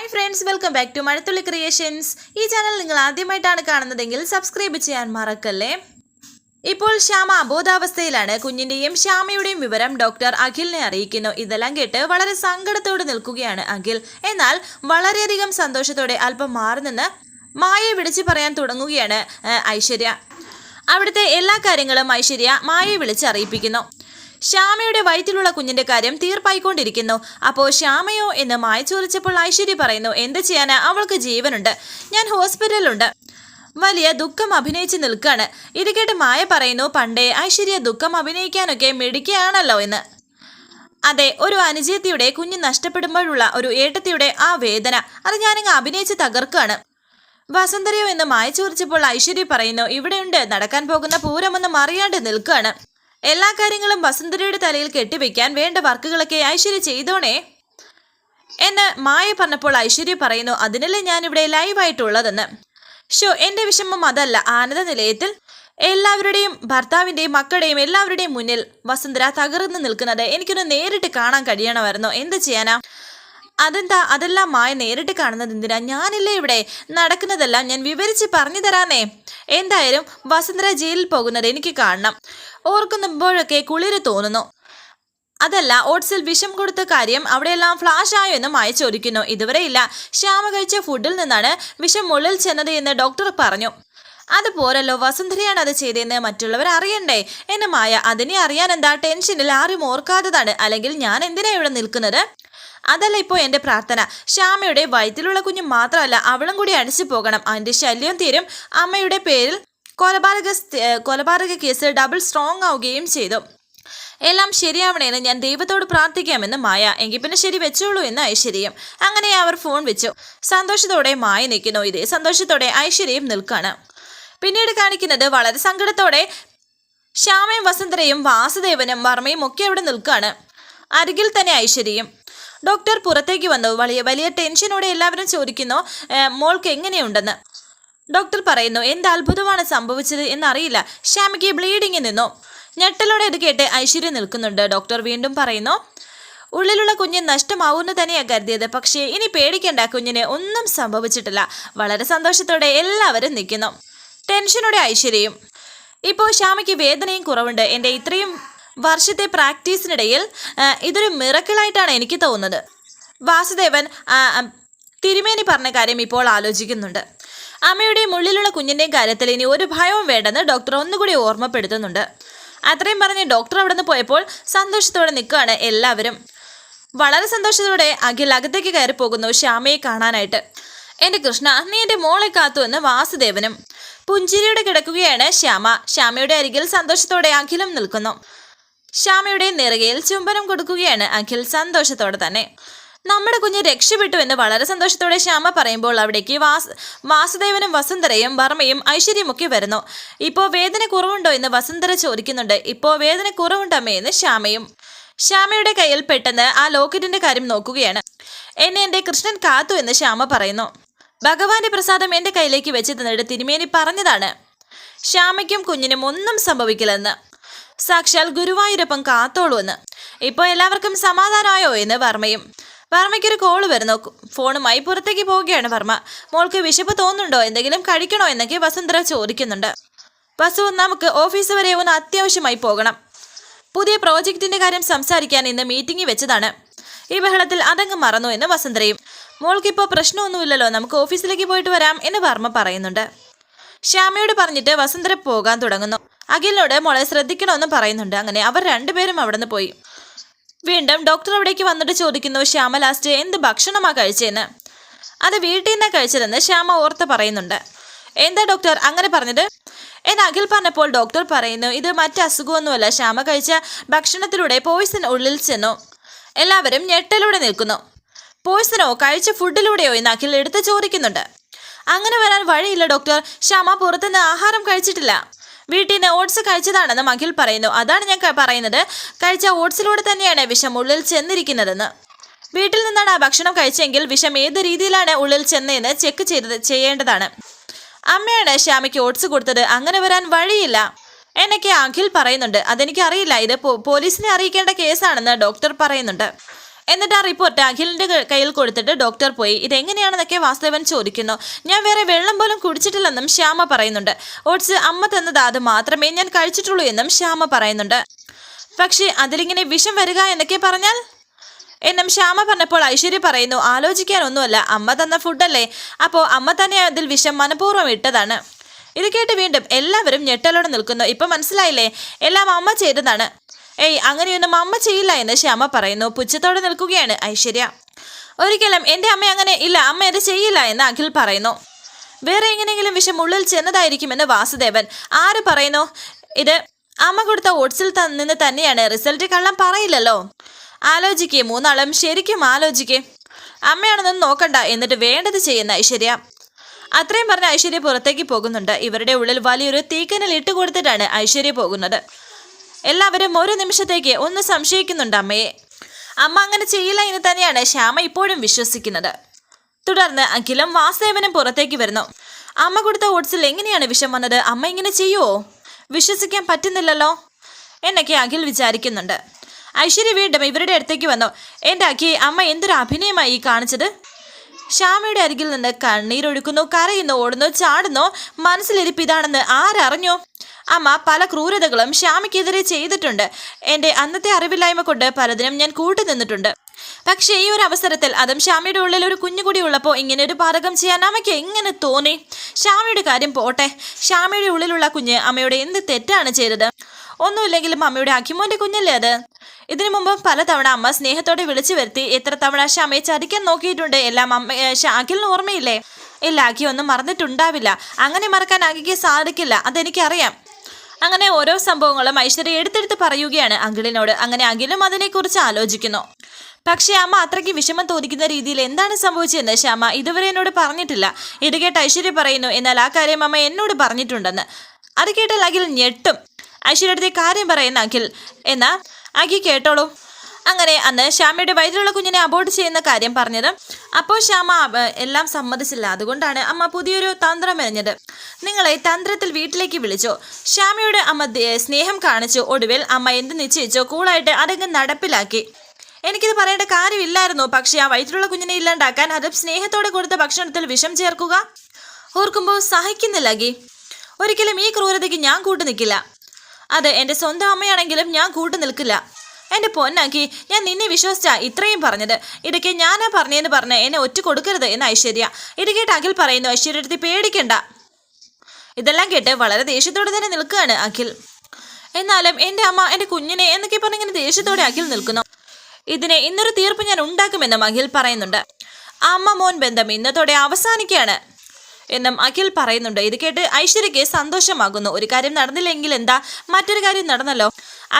Hi friends welcome back to Mazhathulli creations ഈ channel നിങ്ങൾ ആദ്യമായിട്ടാണ് കാണുന്നതെങ്കിൽ സബ്സ്ക്രൈബ് ചെയ്യാൻ മറക്കല്ലേ? ഇപ്പോൾ ശ്യാമ അബോധാവസ്ഥയിലാണ്. കുഞ്ഞിന്റെയും ശ്യാമയുടെയും വിവരം ഡോക്ടർ അഖിലിനെ അറിയിക്കുന്നു. ഇതെല്ലാം കേട്ട് വളരെ സങ്കടത്തോടെ നിൽക്കുകയാണ് അഖിൽ. എന്നാൽ വളരെയധികം സന്തോഷത്തോടെ അല്പം മാറി നിന്ന് മായയെ വിളിച്ചു പറയാൻ തുടങ്ങുകയാണ് ഐശ്വര്യ. അവിടുത്തെ എല്ലാ കാര്യങ്ങളും ഐശ്വര്യ മായയെ വിളിച്ച് അറിയിപ്പിക്കുന്നു ശ്യാമയുടെ വയറ്റിലുള്ള കുഞ്ഞിന്റെ കാര്യം തീർപ്പായിക്കൊണ്ടിരിക്കുന്നു. അപ്പോൾ ശ്യാമയോ എന്ന് മായ ചോദിച്ചപ്പോൾ ഐശ്വര്യ പറയുന്നു എന്ത് ചെയ്യാനാ? അവൾക്ക് ജീവനുണ്ട്. ഞാൻ ഹോസ്പിറ്റലിലുണ്ട്. വലിയ ദുഃഖം അഭിനയിച്ച് നിൽക്കാണ്. ഇത് കേട്ട് മായ പറയുന്നു പണ്ടേ ഐശ്വര്യ ദുഃഖം അഭിനയിക്കാനൊക്കെ മിടിക്കുകയാണല്ലോ എന്ന്. അതെ ഒരു അനുജയത്തിയുടെ കുഞ്ഞ് നഷ്ടപ്പെടുമ്പോഴുള്ള ഒരു ഏട്ടത്തിയുടെ ആ വേദന അത് ഞാനിങ്ങ് അഭിനയിച്ച് തകർക്കുകയാണ് വസന്തരയോ എന്ന് മായ ചോദിച്ചപ്പോൾ ഐശ്വര്യ പറയുന്നു ഇവിടെയുണ്ട്. നടക്കാൻ പോകുന്ന പൂരമൊന്നും അറിയാണ്ട് നിൽക്കാണ്. എല്ലാ കാര്യങ്ങളും വസുന്ധരയുടെ തലയിൽ കെട്ടിവെക്കാൻ വേണ്ട വർക്കുകളൊക്കെ ഐശ്വര്യ ചെയ്തോണേ. എന്ന് മായ പറഞ്ഞപ്പോൾ ഐശ്വര്യ പറയുന്നു അതിനല്ലേ ഞാൻ ഇവിടെ ലൈവായിട്ടുള്ളതെന്ന്. ഷോ എന്റെ വിഷമം അതല്ല. ആനന്ദ നിലയത്തിൽ എല്ലാവരുടെയും ഭർത്താവിന്റെയും മക്കളുടെയും എല്ലാവരുടെയും മുന്നിൽ വസുന്ധര തകർന്നു നിൽക്കുന്നത്. എനിക്കൊന്ന് നേരിട്ട് കാണാൻ കഴിയണമായിരുന്നു. എന്ത് ചെയ്യാനാ? അതെന്താ? അതെല്ലാം മായ നേരിട്ട് കാണുന്നത് എന്തിനാ? ഞാനില്ലേ ഇവിടെ? നടക്കുന്നതെല്ലാം ഞാൻ വിവരിച്ച് പറഞ്ഞു തരാന്നേ എന്തായാലും വസുന്ധര ജയിലിൽ പോകുന്നത് എനിക്ക് കാണണം. ഓർക്കുമ്പോഴൊക്കെ കുളിര് തോന്നുന്നു. അതല്ല ഓട്സിൽ വിഷം കൊടുത്ത കാര്യം അവിടെയെല്ലാം ഫ്ലാഷ് ആയോ എന്ന് മായ ചോദിക്കുന്നു. ഇതുവരെ ഇല്ല. ശ്യാമ കഴിച്ച ഫുഡിൽ നിന്നാണ് വിഷം ഉള്ളിൽ ചെന്നത് എന്ന് ഡോക്ടർ പറഞ്ഞു. അതുപോലല്ലോ വസുന്ധരയാണ് അത് ചെയ്തതെന്ന് മറ്റുള്ളവർ അറിയണ്ടേ? എന്നെ മായ അതിനെ അറിയാൻ എന്താ? ടെൻഷനിൽ ആരും ഓർക്കാത്തതാണ്. അല്ലെങ്കിൽ ഞാൻ എന്തിനാ ഇവിടെ നിൽക്കുന്നത്? അതല്ല ഇപ്പോൾ എന്റെ പ്രാർത്ഥന. ശ്യാമയുടെ വയറ്റിലുള്ള കുഞ്ഞ് മാത്രമല്ല അവളും കൂടി അടിച്ചു പോകണം. അതിന്റെ ശല്യം തീരും. അമ്മയുടെ പേരിൽ കൊലപാതക കൊലപാതക കേസ് ഡബിൾ സ്ട്രോങ് ആവുകയും ചെയ്തു. എല്ലാം ശരിയാവണേന്ന് ഞാൻ ദൈവത്തോട് പ്രാർത്ഥിക്കാമെന്ന് മായ. എങ്കിൽ പിന്നെ ശരി വെച്ചോളൂ എന്ന് ഐശ്വര്യം. അങ്ങനെ അവർ ഫോൺ വെച്ചു. സന്തോഷത്തോടെ മായ നിൽക്കുന്നു. ഇതേ സന്തോഷത്തോടെ ഐശ്വര്യം നിൽക്കാണ്. പിന്നീട് കാണിക്കുന്നത് വളരെ സങ്കടത്തോടെ ശ്യാമയും വസന്തരയും വാസുദേവനും വർമ്മയും ഒക്കെ അവിടെ നിൽക്കാണ്. അരികിൽ തന്നെ ഐശ്വര്യയും ഡോക്ടർ പുറത്തേക്ക് വന്നു. വലിയ വലിയ ടെൻഷനോടെ എല്ലാവരും ചോദിക്കുന്നു "ഏ, മോൾക്ക് എങ്ങനെയുണ്ടെന്ന്? ഡോക്ടർ പറയുന്നു എന്ത് അത്ഭുതമാണ് സംഭവിച്ചത് എന്നറിയില്ല. ശ്യാമയ്ക്ക് ബ്ലീഡിങ് നിന്നു. ഞെട്ടലോടെ ഇത് കേട്ട് ഐശ്വര്യ നിൽക്കുന്നുണ്ട്. ഡോക്ടർ വീണ്ടും പറയുന്നു ഉള്ളിലുള്ള കുഞ്ഞ് നഷ്ടമാവുമെന്ന് തന്നെയാ കരുതിയത്. പക്ഷേ ഇനി പേടിക്കേണ്ട. കുഞ്ഞിന് ഒന്നും സംഭവിച്ചിട്ടില്ല. വളരെ സന്തോഷത്തോടെ എല്ലാവരും നിൽക്കുന്നു. ടെൻഷനോടെ ഐശ്വര്യയും. ഇപ്പോൾ ശ്യാമയ്ക്ക് വേദനയും കുറവുണ്ട്. എന്റെ ഇത്രയും വർഷത്തെ പ്രാക്ടീസിനിടയിൽ ഇതൊരു മിറക്കിളായിട്ടാണ് എനിക്ക് തോന്നുന്നത്. വാസുദേവൻ തിരുമേനി പറഞ്ഞ കാര്യം ഇപ്പോൾ ആലോചിക്കുന്നുണ്ട്. അമ്മയുടെയും ഉള്ളിലുള്ള കുഞ്ഞിന്റെയും കാര്യത്തിൽ ഇനി ഒരു ഭയവും വേണ്ടെന്ന് ഡോക്ടർ ഒന്നുകൂടി ഓർമ്മപ്പെടുത്തുന്നുണ്ട്. അത്രയും പറഞ്ഞ് ഡോക്ടർ അവിടെ നിന്ന് പോയപ്പോൾ സന്തോഷത്തോടെ നിൽക്കുകയാണ് എല്ലാവരും. വളരെ സന്തോഷത്തോടെ അഖിൽ അകത്തേക്ക് കയറി പോകുന്നു ശ്യാമയെ കാണാനായിട്ട്. എന്റെ കൃഷ്ണ നീ എന്റെ മോളെ കാത്തു എന്ന് വാസുദേവനും. പുഞ്ചിരിയുടെ കിടക്കുകയാണ് ശ്യാമ. ശ്യാമയുടെ അരികിൽ സന്തോഷത്തോടെ അഖിലും നിൽക്കുന്നു. ശ്യാമയുടെ നെറുകയിൽ ചുംബനം കൊടുക്കുകയാണ് അഖിൽ സന്തോഷത്തോടെ തന്നെ. നമ്മുടെ കുഞ്ഞ് രക്ഷപ്പെട്ടു എന്ന് വളരെ സന്തോഷത്തോടെ ശ്യാമ പറയുമ്പോൾ അവിടേക്ക് വാസ് വാസുദേവനും വസുന്ധരയും വർമ്മയും ഐശ്വര്യമൊക്കെ വരുന്നു. ഇപ്പോൾ വേദന കുറവുണ്ടോ എന്ന് വസുന്ധര ചോദിക്കുന്നുണ്ട്. ഇപ്പോൾ വേദന കുറവുണ്ടമ്മേ എന്ന് ശ്യാമയും. ശ്യാമയുടെ കയ്യിൽ പെട്ടെന്ന് ആ ലോക്കറ്റിന്റെ കാര്യം നോക്കുകയാണ്. എന്നെ എന്റെ കൃഷ്ണൻ കാത്തു എന്ന് ശ്യാമ പറയുന്നു. ഭഗവാന്റെ പ്രസാദം എന്റെ കയ്യിലേക്ക് വെച്ച് തന്നിട്ട് തിരുമേനി പറഞ്ഞതാണ്. ശ്യാമയ്ക്കും കുഞ്ഞിനും ഒന്നും സംഭവിക്കില്ലെന്ന്. സാക്ഷാൽ ഗുരുവായൂരപ്പം കാത്തോളൂ എന്ന് ഇപ്പോൾ എല്ലാവർക്കും സമാധാനമായോ എന്ന് വർമ്മയും. വർമ്മയ്ക്കൊരു കോൾ വരുന്നു ഫോണുമായി പുറത്തേക്ക് പോവുകയാണ് വർമ്മ. മോൾക്ക് വിശപ്പ് തോന്നുന്നുണ്ടോ? എന്തെങ്കിലും കഴിക്കണോ എന്നൊക്കെ വസുന്ധര ചോദിക്കുന്നുണ്ട്. വസു നമുക്ക് ഓഫീസ് വരെ ഒന്ന് അത്യാവശ്യമായി പോകണം. പുതിയ പ്രോജക്റ്റിന്റെ കാര്യം സംസാരിക്കാൻ ഇന്ന് മീറ്റിംഗിൽ വെച്ചതാണ്. ഈ ബഹളത്തിൽ അതങ്ങ് മറന്നു എന്ന് വസുന്ധരയും. മോൾക്കിപ്പോൾ പ്രശ്നമൊന്നുമില്ലല്ലോ നമുക്ക് ഓഫീസിലേക്ക് പോയിട്ട് വരാം എന്ന് വർമ്മ പറയുന്നുണ്ട്. ശ്യാമയോട് പറഞ്ഞിട്ട് വസുന്ധര പോകാൻ തുടങ്ങുന്നു. അഖിലിനോട് മോളെ ശ്രദ്ധിക്കണമെന്ന് പറയുന്നുണ്ട്. അങ്ങനെ അവർ രണ്ടുപേരും അവിടെ നിന്ന് പോയി. വീണ്ടും ഡോക്ടർ അവിടേക്ക് വന്നിട്ട് ചോദിക്കുന്നു ശ്യാമ ലാസ്റ്റ് എന്ത് ഭക്ഷണമാണ് കഴിച്ചതെന്ന് അത് വീട്ടിൽ നിന്നാണ് കഴിച്ചതെന്ന് ശ്യാമ ഓർത്ത് പറയുന്നുണ്ട്. എന്താ ഡോക്ടർ അങ്ങനെ പറഞ്ഞത് എന്ന് അഖിൽ പറഞ്ഞപ്പോൾ ഡോക്ടർ പറയുന്നു ഇത് മറ്റ് അസുഖമൊന്നുമല്ല. ശ്യാമ കഴിച്ച ഭക്ഷണത്തിലൂടെ പോയിസൺ ഉള്ളിൽ ചെന്നു. എല്ലാവരും ഞെട്ടലൂടെ നിൽക്കുന്നു. പോയിസനോ കഴിച്ച ഫുഡിലൂടെയോ എന്ന് അഖിൽ എടുത്ത് ചോദിക്കുന്നുണ്ട്. അങ്ങനെ വരാൻ വഴിയില്ല ഡോക്ടർ ശ്യാമ പുറത്തുനിന്ന് ആഹാരം കഴിച്ചിട്ടില്ല. വീട്ടിൽ നിന്ന് ഓട്സ് കഴിച്ചതാണെന്ന് അഖിൽ പറയുന്നു. അതാണ് ഞാൻ പറയുന്നത്. കഴിച്ച ഓട്സിലൂടെ തന്നെയാണ് വിഷം ഉള്ളിൽ ചെന്നിരിക്കുന്നതെന്ന്. വീട്ടിൽ നിന്നാണ് ആ ഭക്ഷണം കഴിച്ചെങ്കിൽ വിഷം ഏത് രീതിയിലാണ് ഉള്ളിൽ ചെന്നതെന്ന് ചെക്ക് ചെയ്തത് ചെയ്യേണ്ടതാണ്. അമ്മയാണ് ശ്യാമയ്ക്ക് ഓട്സ് കൊടുത്തത്. അങ്ങനെ വരാൻ വഴിയില്ല. എന്നൊക്കെ അഖിൽ പറയുന്നുണ്ട്. അതെനിക്ക് അറിയില്ല ഇത് പോലീസിനെ അറിയിക്കേണ്ട കേസാണെന്ന് ഡോക്ടർ പറയുന്നുണ്ട്. എന്നിട്ട് ആ റിപ്പോർട്ട് അഖിലിന്റെ കയ്യിൽ കൊടുത്തിട്ട് ഡോക്ടർ പോയി. ഇതെങ്ങനെയാണെന്നൊക്കെ വാസുദേവൻ ചോദിക്കുന്നു. ഞാൻ വേറെ വെള്ളം പോലും കുടിച്ചിട്ടില്ലെന്നും ശ്യാമ പറയുന്നുണ്ട്. ഓട്സ് അമ്മ തന്നത് അത് മാത്രമേ ഞാൻ കഴിച്ചിട്ടുള്ളൂ എന്നും ശ്യാമ പറയുന്നുണ്ട്. പക്ഷേ അതിലിങ്ങനെ വിഷം വരിക എന്നൊക്കെ പറഞ്ഞാൽ? എന്നും ശ്യാമ പറഞ്ഞപ്പോൾ ഐശ്വര്യ പറയുന്നു ആലോചിക്കാനൊന്നുമല്ല. അമ്മ തന്ന ഫുഡല്ലേ അപ്പോൾ അമ്മ തന്നെ അതിൽ വിഷം മനഃപൂർവം ഇട്ടതാണ്. ഇത് കേട്ട് വീണ്ടും എല്ലാവരും ഞെട്ടലോടെ നിൽക്കുന്നു. ഇപ്പം മനസ്സിലായില്ലേ? എല്ലാം അമ്മ ചെയ്തതാണ്. ഏയ് അങ്ങനെയൊന്നും അമ്മ ചെയ്യില്ല എന്ന് ശ്യാമ പറയുന്നു. പുച്ഛത്തോടെ നിൽക്കുകയാണ് ഐശ്വര്യ. ഒരിക്കലും എന്റെ അമ്മ അങ്ങനെ ഇല്ല. അമ്മ ഇത് ചെയ്യില്ല എന്ന് അഖിൽ പറയുന്നു. വേറെ എങ്ങനെയെങ്കിലും വിഷം ഉള്ളിൽ ചെന്നതായിരിക്കുമെന്ന് വാസുദേവൻ ആര് പറയുന്നു? ഇത് അമ്മ കൊടുത്ത ഓട്സിൽ നിന്ന് തന്നെയാണ്. റിസൾട്ട് കള്ളം പറയില്ലല്ലോ. ആലോചിക്കേ. മൂന്നാളും ശരിക്കും ആലോചിക്കേ. അമ്മയാണെന്നൊന്നും നോക്കണ്ട. എന്നിട്ട് വേണ്ടത് ചെയ്യുന്ന ഐശ്വര്യ. അത്രയും പറഞ്ഞ ഐശ്വര്യ പുറത്തേക്ക് പോകുന്നുണ്ട്. ഇവരുടെ ഉള്ളിൽ വലിയൊരു തീക്കനൽ ഇട്ടുകൊടുത്തിട്ടാണ് ഐശ്വര്യ പോകുന്നത്. എല്ലാവരും ഒരു നിമിഷത്തേക്ക് ഒന്ന് സംശയിക്കുന്നുണ്ട് അമ്മയെ അമ്മ അങ്ങനെ ചെയ്യില്ല എന്ന് തന്നെയാണ് ശ്യാമ ഇപ്പോഴും വിശ്വസിക്കുന്നത്. തുടർന്ന് അഖിലും വാസുദേവനും പുറത്തേക്ക് വരുന്നു. അമ്മ കൊടുത്ത ഓട്സിൽ എങ്ങനെയാണ് വിഷം വന്നത്? അമ്മ ഇങ്ങനെ ചെയ്യുവോ? വിശ്വസിക്കാൻ പറ്റുന്നില്ലല്ലോ? എന്നൊക്കെ അഖിൽ വിചാരിക്കുന്നുണ്ട്. ഐശ്വര്യ വീണ്ടും ഇവരുടെ അടുത്തേക്ക് വന്നു. എന്റെ അഖി അമ്മ എന്തൊരു അഭിനയമായി കാണിച്ചത്? ശ്യാമയുടെ അരികിൽ നിന്ന് കണ്ണീരൊഴുക്കുന്നു കരയുന്നു ഓടുന്നു ചാടുന്നു. മനസ്സിലിരിപ്പ് ഇതാണെന്ന് ആരറിഞ്ഞു? അമ്മ പല ക്രൂരതകളും ശ്യാമയ്ക്കെതിരെ ചെയ്തിട്ടുണ്ട്. എന്റെ അന്നത്തെ അറിവില്ലായ്മ കൊണ്ട് പലതിനും ഞാൻ കൂട്ടു നിന്നിട്ടുണ്ട് പക്ഷേ ഈ ഒരു അവസരത്തിൽ അതും ശ്യാമയുടെ ഉള്ളിൽ ഒരു കുഞ്ഞു കൂടി ഉള്ളപ്പോൾ ഇങ്ങനെ ഒരു പാതകം ചെയ്യാൻ അമ്മയ്ക്ക് എങ്ങനെ തോന്നി? ശ്യാമയുടെ കാര്യം പോട്ടെ. ശ്യാമയുടെ ഉള്ളിലുള്ള കുഞ്ഞ് അമ്മയുടെ എന്ത് തെറ്റാണ് ചെയ്തത്? ഒന്നുമില്ലെങ്കിലും അമ്മയുടെ അഖിമോന്റെ കുഞ്ഞല്ലേ അത്? ഇതിനു മുമ്പ് പലതവണ അമ്മ സ്നേഹത്തോടെ വിളിച്ചു വരുത്തി എത്ര തവണ ഷമയെ ചതിക്കാൻ നോക്കിയിട്ടുണ്ട് എല്ലാം അമ്മ അഖിലിന് ഓർമ്മയില്ലേ? ഇല്ല അഖി ഒന്നും മറന്നിട്ടുണ്ടാവില്ല. അങ്ങനെ മറക്കാൻ അഖിക്ക് സാധിക്കില്ല അതെനിക്കറിയാം. അങ്ങനെ ഓരോ സംഭവങ്ങളും ഐശ്വര്യ എടുത്തെടുത്ത് പറയുകയാണ് അഖിലിനോട് അങ്ങനെ അഖിലും അതിനെക്കുറിച്ച് ആലോചിക്കുന്നു. പക്ഷേ അമ്മ അത്രയ്ക്ക് വിഷമം തോന്നിക്കുന്ന രീതിയിൽ എന്താണ് സംഭവിച്ചതെന്ന് ശ്യാമ ഇതുവരെ എന്നോട് പറഞ്ഞിട്ടില്ല. ഇത് കേട്ട് ഐശ്വര്യ പറയുന്നു എന്നാൽ ആ കാര്യം അമ്മ എന്നോട് പറഞ്ഞിട്ടുണ്ടെന്ന്. അത് കേട്ടാൽ അഖിൽ ഞെട്ടും. ഐശ്വര്യയുടെ കാര്യം പറയുന്ന അഖിൽ എന്നാ അഖി കേട്ടോളൂ. അങ്ങനെ അന്ന് ശ്യാമയുടെ വയറ്റിലുള്ള കുഞ്ഞിനെ അബോർട്ട് ചെയ്യുന്ന കാര്യം പറഞ്ഞത് അപ്പോൾ ശ്യാമ എല്ലാം സമ്മതിച്ചില്ല. അതുകൊണ്ടാണ് അമ്മ പുതിയൊരു തന്ത്രം എറിഞ്ഞത് നിങ്ങളെ തന്ത്രത്തിൽ വീട്ടിലേക്ക് വിളിച്ചോ. ശ്യാമയുടെ അമ്മ സ്നേഹം കാണിച്ചു ഒടുവിൽ അമ്മ എന്ത് നിശ്ചയിച്ചോ കൂളായിട്ട് അതങ്ങ് നടപ്പിലാക്കി. എനിക്കിത് പറയേണ്ട കാര്യമില്ലായിരുന്നു. പക്ഷേ ആ വയറ്റിലുള്ള കുഞ്ഞിനെ ഇല്ലാണ്ടാക്കാൻ അത് സ്നേഹത്തോടെ കൊടുത്ത ഭക്ഷണത്തിൽ വിഷം ചേർക്കുക? ഓർക്കുമ്പോൾ സഹിക്കുന്നില്ല ഗി ഒരിക്കലും ഈ ക്രൂരതയ്ക്ക് ഞാൻ കൂട്ടു നിൽക്കില്ല. അത് എന്റെ സ്വന്തം അമ്മയാണെങ്കിലും ഞാൻ കൂട്ടു നിൽക്കില്ല. എന്റെ പൊന്നാക്കി ഞാൻ നിന്നെ വിശ്വസിച്ചാ ഇത്രയും പറഞ്ഞത്. ഇടയ്ക്ക് ഞാനാ പറഞ്ഞതെന്ന് പറഞ്ഞ് എന്നെ ഒറ്റ കൊടുക്കരുത് എന്ന് ഐശ്വര്യ. ഇടയ്ക്കേട്ട് അഖിൽ പറയുന്നു ഐശ്വര്യ അടുത്ത് പേടിക്കണ്ട. ഇതെല്ലാം കേട്ട് വളരെ ദേഷ്യത്തോടെ തന്നെ നിൽക്കുകയാണ് അഖിൽ. എന്നാലും എന്റെ അമ്മ എന്റെ കുഞ്ഞിനെ എന്നൊക്കെ പറഞ്ഞിങ്ങനെ ദേഷ്യത്തോടെ അഖിൽ നിൽക്കുന്നു. ഇതിനെ ഇന്നൊരു തീർപ്പ് ഞാൻ ഉണ്ടാക്കുമെന്നും അഖിൽ പറയുന്നുണ്ട്. അമ്മ മോൻ ബന്ധം ഇന്നത്തോടെ അവസാനിക്കുകയാണ്. എന്നും അഖിൽ പറയുന്നുണ്ട്. ഇത് കേട്ട് ഐശ്വര്യയ്ക്ക് സന്തോഷമാകുന്നു. ഒരു കാര്യം നടന്നില്ലെങ്കിൽ എന്താ? മറ്റൊരു കാര്യം നടന്നല്ലോ.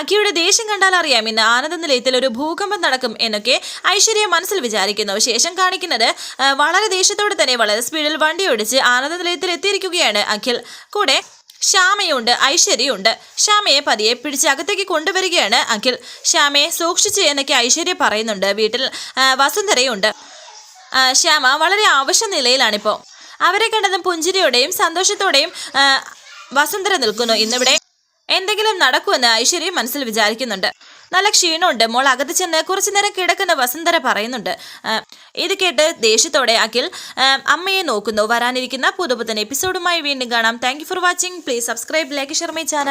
അഖിയുടെ ദേഷ്യം കണ്ടാൽ അറിയാം. ഇന്ന് ആനന്ദ നിലയത്തിൽ ഒരു ഭൂകമ്പം നടക്കും എന്നൊക്കെ ഐശ്വര്യ മനസ്സിൽ വിചാരിക്കുന്നു. ശേഷം കാണിക്കുന്നത് വളരെ ദേഷ്യത്തോടെ തന്നെ വളരെ സ്പീഡിൽ വണ്ടി ഓടിച്ച് ആനന്ദ നിലയത്തിൽ എത്തിയിരിക്കുകയാണ് അഖിൽ. കൂടെ ശ്യാമയുണ്ട് ഐശ്വര്യയുണ്ട്. ശ്യാമയെ പതിയെ പിടിച്ച് അകത്തേക്ക് കൊണ്ടുവരികയാണ് അഖിൽ. ശ്യാമയെ സൂക്ഷിച്ച് എന്നൊക്കെ ഐശ്വര്യ പറയുന്നുണ്ട്. വീട്ടിൽ വസുന്ധരയുണ്ട്. ശ്യാമ വളരെ ആവശ്യ നിലയിലാണിപ്പോൾ അവരെ കണ്ടതും പുഞ്ചിരിയോടെയും സന്തോഷത്തോടെയും വസുന്ധര നിൽക്കുന്നു. ഇന്നിവിടെ എന്തെങ്കിലും നടക്കുമെന്ന് ഐശ്വര്യ മനസ്സിൽ വിചാരിക്കുന്നുണ്ട്. നല്ല ക്ഷീണമുണ്ട്. മോൾ അകത്ത് ചെന്ന് കുറച്ചു നേരം കിടക്കുന്ന വസുന്ധര പറയുന്നുണ്ട്. ഇത് കേട്ട് ദേഷ്യത്തോടെ അഖിൽ അമ്മയെ നോക്കുന്നു. വരാനിരിക്കുന്ന പുതുപുത്തൻ എപ്പിസോഡുമായി വീണ്ടും കാണാം. Thank for watching please subscribe like share my channel